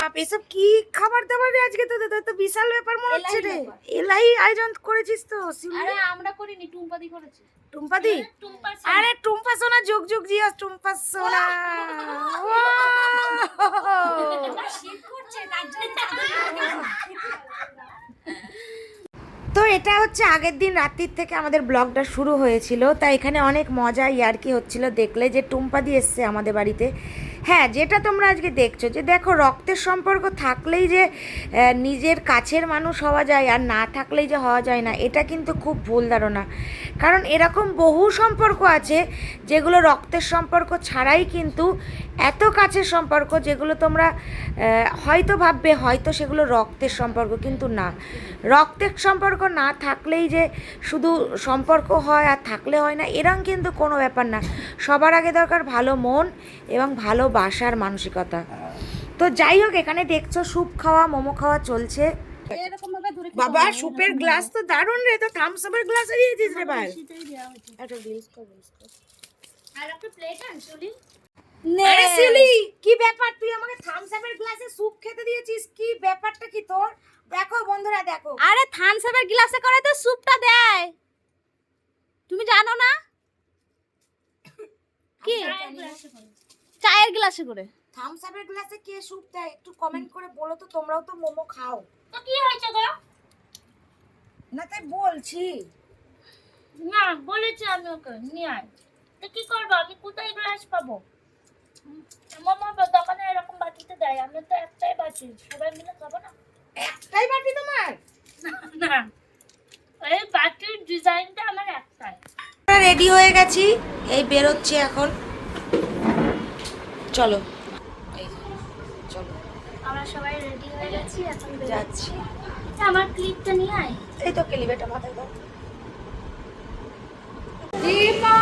বাপ এসব কি খাবার দাবার রে আজকে তো তোদের তো বিশাল ব্যাপার মনে হচ্ছে রে। এলাই আয়োজন করেছিস তো আরে আমরা করিনি টুম্পাদি করেছে। টুম্পাদি? আরে টুম্পা সোনা যুগ যুগ জিয়াস টুম্পা সোনা। তো এটা হচ্ছে আগের দিন রাত্রির থেকে আমাদের ব্লগটা শুরু হয়েছিল। তাই এখানে অনেক মজা ইয়ার্কি হচ্ছিল। দেখলে যে টুম্পা দিয়ে এসছে আমাদের বাড়িতে। হ্যাঁ যেটা তোমরা আজকে দেখছ, যে দেখো রক্তের সম্পর্ক থাকলেই যে নিজের কাছের মানুষ হওয়া যায় আর না থাকলেই যে হওয়া যায় না, এটা কিন্তু খুব ভুল ধারণা। কারণ এরকম বহু সম্পর্ক আছে যেগুলো রক্তের সম্পর্ক ছাড়াই কিন্তু এত কাছের সম্পর্ক যেগুলো তোমরা হয়তো ভাববে, হয়তো সেগুলো রক্তের সম্পর্ক কিন্তু না। রক্তের সম্পর্ক না থাকলেই যে শুধু সম্পর্ক হয় আর থাকলে হয় না, এরম কিন্তু কোনো ব্যাপার না। সবার আগে দরকার ভালো মন এবং ভালোবাসার মানসিকতা। তো যাই হোক এখানে দেখছ স্যুপ খাওয়া মোমো খাওয়া চলছে। বাবা স্যুপের গ্লাস তো দারুণ রে তো থামস আপের গ্লাসে দিয়েছিস রে ভাই। সেটাই দেওয়া হয়েছে। একটা রিলস কর রিলস কর। আর একটা প্লেট আনছলি আরে সিলি কি ব্যাপার? তুই আমাকে থামস আপের গ্লাসে স্যুপ খেতে দিয়েছিস? কি ব্যাপারটা কি তোর? দেখো বন্ধুরা দেখো। আরে থানসাপের গ্লাসে করে তো স্যুপটা দেয়। তুমি জানো না? কি? চায়ের গ্লাসে করে। থামস আপের গ্লাসে কে স্যুপ দেয়? একটু কমেন্ট করে বলো তো তোমরাও তো মোমো খাও। তো কি হয়েছে গো? না তাই বলছি। না বলেছি আমি ওকে নিয়ে আয়। তো কি করব আমি কোথায় গ্লাস পাবো? মামা দোকানে এরকম বাটিতে দেয় আমি তো একটাই বাটি সবাই মিলে খাব না? একটাই বাটি তোমার? না এই বাটির ডিজাইনটা আমার একটাই। রেডি হয়ে গেছি। এই বেরোচ্ছি এখন। চলো। চলো। আমরা সবাই রেডি হয়ে গেছি এখন যাচ্ছি। আমার ক্লিপটা নিয়ে আয়। এই তো কেলিবেটা মাথায় দাও। দীপা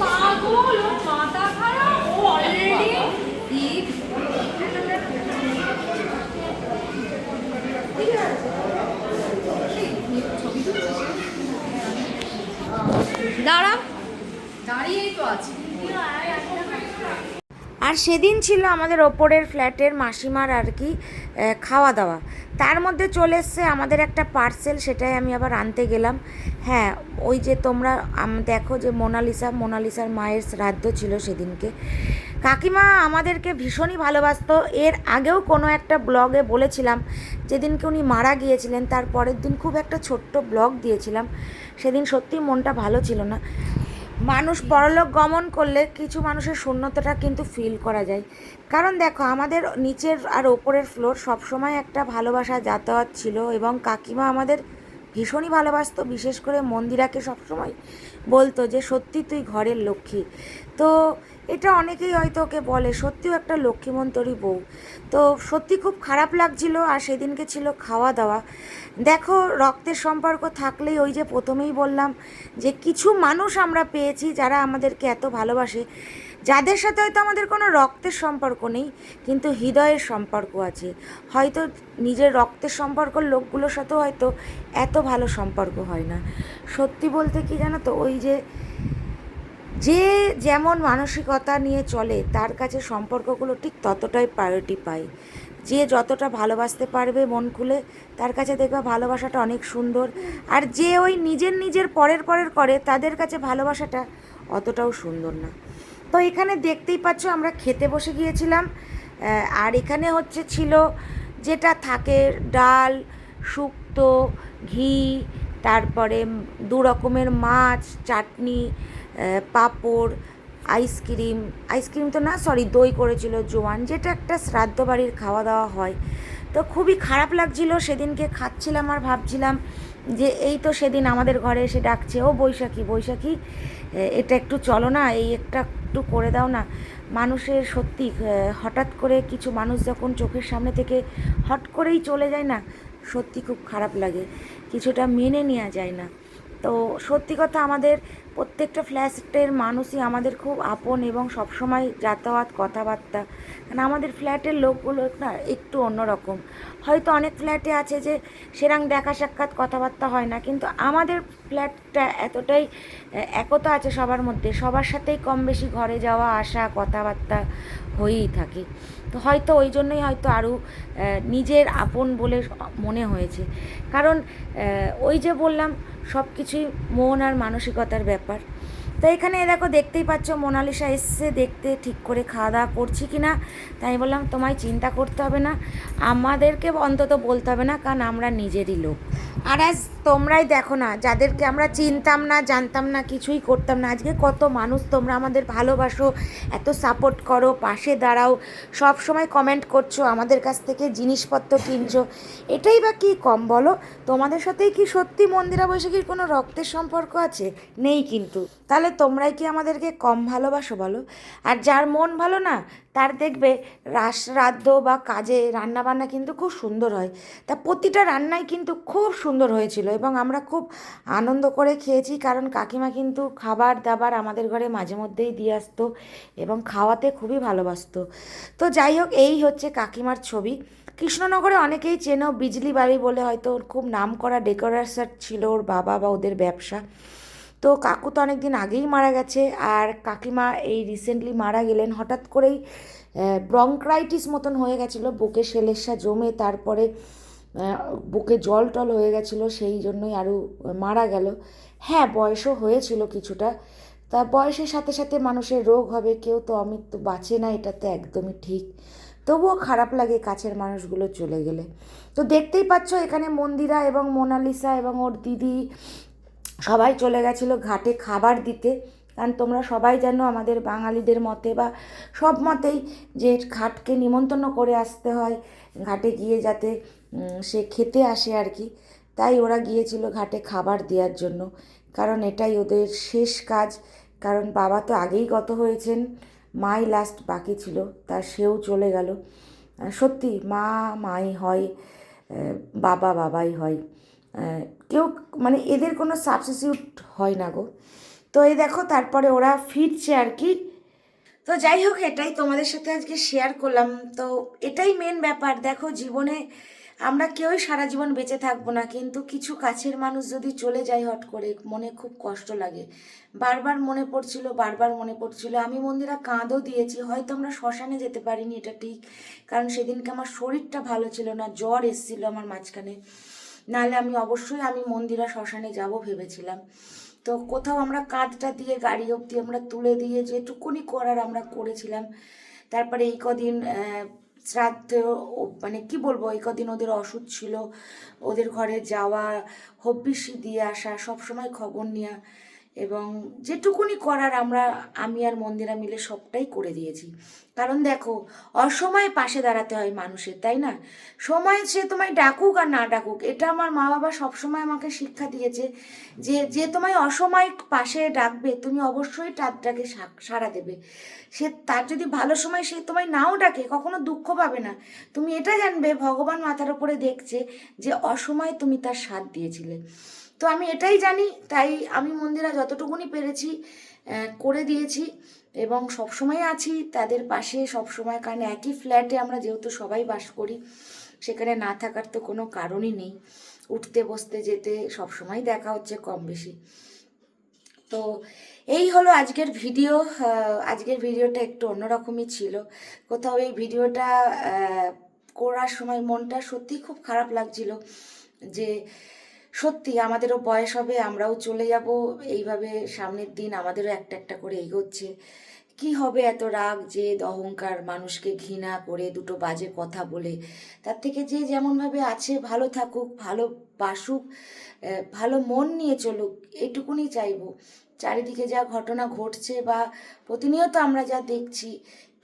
পাগল মাথা খারাপ ও অলরেডি দাঁড়া। দাঁড়িয়েই তো আছি। আর সেদিন ছিল আমাদের ওপরের ফ্ল্যাটের মাসিমার আর কি খাওয়া দাওয়া তার মধ্যে চলে এসছে আমাদের একটা পার্সেল, সেটাই আমি আবার আনতে গেলাম। হ্যাঁ ওই যে তোমরা দেখো যে মোনালিসা, মোনালিসার মায়ের শ্রাদ্ধ ছিল সেদিনকে। কাকিমা আমাদেরকে ভীষণই ভালোবাসতো। এর আগেও কোনো একটা ব্লগে বলেছিলাম, যেদিনকে উনি মারা গিয়েছিলেন, তার পরের দিন খুব একটা ছোট্ট ব্লগ দিয়েছিলাম। সেদিন সত্যি মনটা ভালো ছিল না। মানুষ পরলোক গমন করলে কিছু মানুষের শূন্যতাটা কিন্তু ফিল করা যায়। কারণ দেখো, আমাদের নিচের আর ওপরের ফ্লোর সবসময় একটা ভালোবাসা যাতায়াত ছিল এবং কাকিমা আমাদের ভীষণই ভালোবাসত, বিশেষ করে মন্দিরাকে সবসময় বলতো যে, সত্যি তুই ঘরের লক্ষ্মী। তো এটা অনেকেই হয়তো ওকে বলে, সত্যিও একটা লক্ষ্মীমন্তরী বউ। তো সত্যি খুব খারাপ লাগছিল আর সেদিনকে ছিল খাওয়া দাওয়া। দেখো, রক্তের সম্পর্ক থাকলেই ওই যে প্রথমেই বললাম যে কিছু মানুষ আমরা পেয়েছি যারা আমাদেরকে এত ভালোবাসে। যাদের সাথে হয়তো আমাদের কোনো রক্তের সম্পর্ক নেই, কিন্তু হৃদয়ের সম্পর্ক আছে। হয়তো নিজের রক্তের সম্পর্ক লোকগুলোর সাথেও হয়তো এত ভালো সম্পর্ক হয় না। সত্যি বলতে কি জানো তো, ওই যে যে যেমন মানসিকতা নিয়ে চলে, তার কাছে সম্পর্কগুলো ঠিক ততটাই প্রায়োরিটি পায়। যে যতটা ভালোবাসতে পারবে মন খুলে, তার কাছে দেখবে ভালোবাসাটা অনেক সুন্দর। আর যে ওই নিজের নিজের পরের পরের করে, তাদের কাছে ভালোবাসাটা অতটাও সুন্দর না। তো এখানে দেখতেই পাচ্ছ আমরা খেতে বসে গিয়েছিলাম আর এখানে হচ্ছে ছিল যেটা থাকে ডাল, শুক্তো, ঘি, তারপরে দু রকমের মাছ, চাটনি পাঁপড়, আইসক্রিম আইসক্রিম তো না সরি দই করেছিল জোয়ান, যেটা একটা শ্রাদ্ধ বাড়ির খাওয়া দাওয়া হয়। তো খুবই খারাপ লাগছিল, সেদিনকে খাচ্ছিলাম আর ভাবছিলাম যে এই তো সেদিন আমাদের ঘরে এসে ডাকছে, ও বৈশাখী বৈশাখী এটা একটু চলো না, এই একটা একটু করে দাও না। মানুষের সত্যি হঠাৎ করে কিছু মানুষ যখন চোখের সামনে থেকে হট করেই চলে যায় না, সত্যি খুব খারাপ লাগে, কিছুটা মেনে নেওয়া যায় না। তো সত্যি কথা আমাদের প্রত্যেকটা ফ্ল্যাটের মানুষই আমাদের খুব আপন এবং সবসময় যাতায়াত কথাবার্তা। কারণ আমাদের ফ্ল্যাটের লোকগুলো না একটু অন্যরকম। হয়তো অনেক ফ্ল্যাটে আছে যে সেরাং দেখা সাক্ষাৎ কথাবার্তা হয় না, কিন্তু আমাদের ফ্ল্যাটটা এতটাই একতা আছে সবার মধ্যে। সবার সাথেই কম বেশি ঘরে যাওয়া, আসা, কথাবার্তা হয়েই থাকে। তো হয়তো ওই জন্যই হয়তো আরও নিজের আপন বলে মনে হয়েছে। কারণ ওই যে বললাম সব কিছুই মন আর মানসিকতার ব্যাপার। তো এখানে দেখো, দেখতেই পাচ্ছ, মোনালিসা এসছে, দেখতে ঠিক করে খাওয়া দাওয়া করছি কি না তাই বললাম, তোমায় চিন্তা করতে হবে না, আমাদেরকে অন্তত বলতে হবে না, কারণ আমরা নিজেরই লোক। আর আজ তোমরাই দেখো না, যাদেরকে আমরা চিনতাম না, জানতাম না, কিছুই করতাম না। আজকে কত মানুষ তোমরা আমাদের ভালোবাসো, এত সাপোর্ট করো, পাশে দাঁড়াও, সব সময় কমেন্ট করছ, আমাদের কাছ থেকে জিনিসপত্র কিনছো। এটাই বা কি কম বলো? তোমাদের সাথেই কি সত্যি মন্দিরা বৈশাখীর কোনো রক্তের সম্পর্ক আছে? নেই কিন্তু। তাহলে তোমরাই কি আমাদেরকে কম ভালোবাসো বলো? আর যার মন ভালো না, তার দেখবে রাস রাদ্ধ বা কাজে রান্নাবান্না কিন্তু খুব সুন্দর হয়। তা প্রতিটা রান্নাই কিন্তু খুব সুন্দর হয়েছিল। এবং আমরা খুব আনন্দ করে খেয়েছি, কারণ কাকিমা কিন্তু খাবার দাবার আমাদের ঘরে মাঝে মধ্যেই দিয়ে আসতো এবং খাওয়াতে খুবই ভালোবাসতো। তো যাই হোক, এই হচ্ছে কাকিমার ছবি। কৃষ্ণনগরে অনেকেই চেনো বিজলি বাড়ি বলে, হয়তো খুব নাম করা ডেকোরেশন ছিল ওর বাবা বা ওদের ব্যবসা। তো কাকু তো অনেক দিন আগেই মারা গেছে আর কাকিমা এই রিসেন্টলি মারা গেলেন। হঠাৎ করেই ব্রঙ্ক্রাইটিস মতন হয়ে গেছিল, বুকে সেলেসা জমে, তারপরে বুকে জল টল হয়ে গেছিল, সেই জন্যই আরও মারা গেল। হ্যাঁ বয়সও হয়েছিল কিছুটা। তা বয়সের সাথে সাথে মানুষের রোগ হবে, কেউ তো অমৃত্যু বাঁচে না, এটা তো একদমই ঠিক। তবুও খারাপ লাগে কাছের মানুষগুলো চলে গেলে। তো দেখতেই পাচ্ছ, এখানে মন্দিরা এবং মোনালিসা এবং ওর দিদি সবাই চলে গেছিল ঘাটে খাবার দিতে। কারণ তোমরা সবাই জানো, আমাদের বাঙালিদের মতে বা সব মতেই যে ঘাটকে নিমন্ত্রণ করে আসতে হয়, ঘাটে গিয়ে যাতে সে খেতে আসে আর কি। তাই ওরা গিয়েছিল ঘাটে খাবার দেওয়ার জন্য। কারণ এটাই ওদের শেষ কাজ। কারণ বাবা তো আগেই গত হয়েছেন। মাই লাস্ট বাকি ছিল। তা সেও চলে গেল। সত্যি মা, মাই হয় বাবা বাবাই হয়। কেউ মানে এদের কোনো সাবস্টিটিউট হয় না গো। তো এই দেখো তারপরে ওরা ফিরছে আর কি। তো যাই হোক, এটাই তোমাদের সাথে আজকে শেয়ার করলাম। তো এটাই মেন ব্যাপার। দেখো জীবনে আমরা কেউই সারা জীবন বেঁচে থাকব না, কিন্তু কিছু কাছের মানুষ যদি চলে যায় হট করে, মনে খুব কষ্ট লাগে। বারবার মনে পড়ছিল, বারবার মনে পড়ছিল, আমি মন্দিরা কাঁদও দিয়েছি, হয়তো আমরা শ্মশানে যেতে পারিনি, এটা ঠিক, কারণ সেদিনকে আমার শরীরটা ভালো ছিল না, জ্বর এসেছিল আমার মাঝখানে। নাহলে আমি অবশ্যই আমি মন্দিরা শ্মশানে যাব ভেবেছিলাম। তো কোথাও আমরা কাঁধটা দিয়ে, গাড়ি অবধি আমরা তুলে দিয়ে যেটুকুনি করার আমরা করেছিলাম, তারপরে এই কদিন শ্রাদ্ধ মানে কি বলব, এই কদিন ওদের অসুখ ছিল, ওদের ঘরে যাওয়া হব্বিসি দিয়ে আসা, সবসময় খবর নেওয়া এবং যেটুকুনি করার আমরা, আমি আর মন্দিরা মিলে সবটাই করে দিয়েছি। কারণ দেখো, অসময়ে পাশে দাঁড়াতে হয় মানুষের, তাই না? সময় সে তোমায় ডাকুক আর না ডাকুক, এটা আমার মা বাবা সবসময় আমাকে শিক্ষা দিয়েছে যে যে তোমায় অসময় পাশে ডাকবে, তুমি অবশ্যই তারটাকে সাড়া দেবে। সে তার যদি ভালো সময় সে তোমায় নাও ডাকে, কখনো দুঃখ পাবে না। তুমি এটা জানবে, ভগবান মাথার উপরে দেখছে যে অসময়ে তুমি তার সাথ দিয়েছিলে। তো আমি এটাই জানি, তাই আমি মন্দিরা যতটুকুনি পেরেছি করে দিয়েছি এবং সবসময় আছি, তাদের পাশে সবসময়, কারণ একই ফ্ল্যাটে আমরা যেহেতু সবাই বাস করি, সেখানে না থাকার তো কোনো কারণই নেই। উঠতে, বসতে, যেতে, সবসময় দেখা হচ্ছে কম বেশি। তো এই হলো আজকের ভিডিও আজকের ভিডিওটা একটু অন্যরকমই ছিল। কোথাও এই ভিডিওটা করার সময় মনটা সত্যিই খুব খারাপ লাগছিল যে সত্যি আমাদেরও বয়স হবে, আমরাও চলে যাব। এইভাবে সামনের দিন আমাদেরও একটা একটা করে এগোচ্ছে। কি হবে এত রাগ, জেদ, অহংকার, মানুষকে ঘৃণা করে দুটো বাজে কথা বলে। তার থেকে যে যেমনভাবে আছে, ভালো থাকুক, ভালো বাসুক ভালো মন নিয়ে চলুক, এটুকুনি চাইব। চারিদিকে যা ঘটনা ঘটছে বা প্রতিনিয়ত আমরা যা দেখছি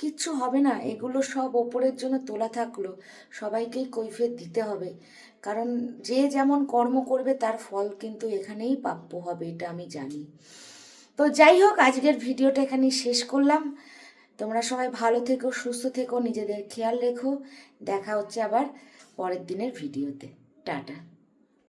কিচ্ছু হবে না, এগুলো সব ওপরের জন্য তোলা থাকল। সবাইকেই কৈফিয়ত দিতে হবে। কারণ যে যেমন কর্ম করবে, তার ফল কিন্তু এখানেই প্রাপ্য হবে, এটা আমি জানি। তো যাই হোক, আজকের ভিডিওটা এখানেই শেষ করলাম। তোমরা সবাই ভালো থেকো, সুস্থ থেকো, নিজেদের খেয়াল রেখো। দেখা হচ্ছে আবার পরের দিনের ভিডিওতে। টাটা।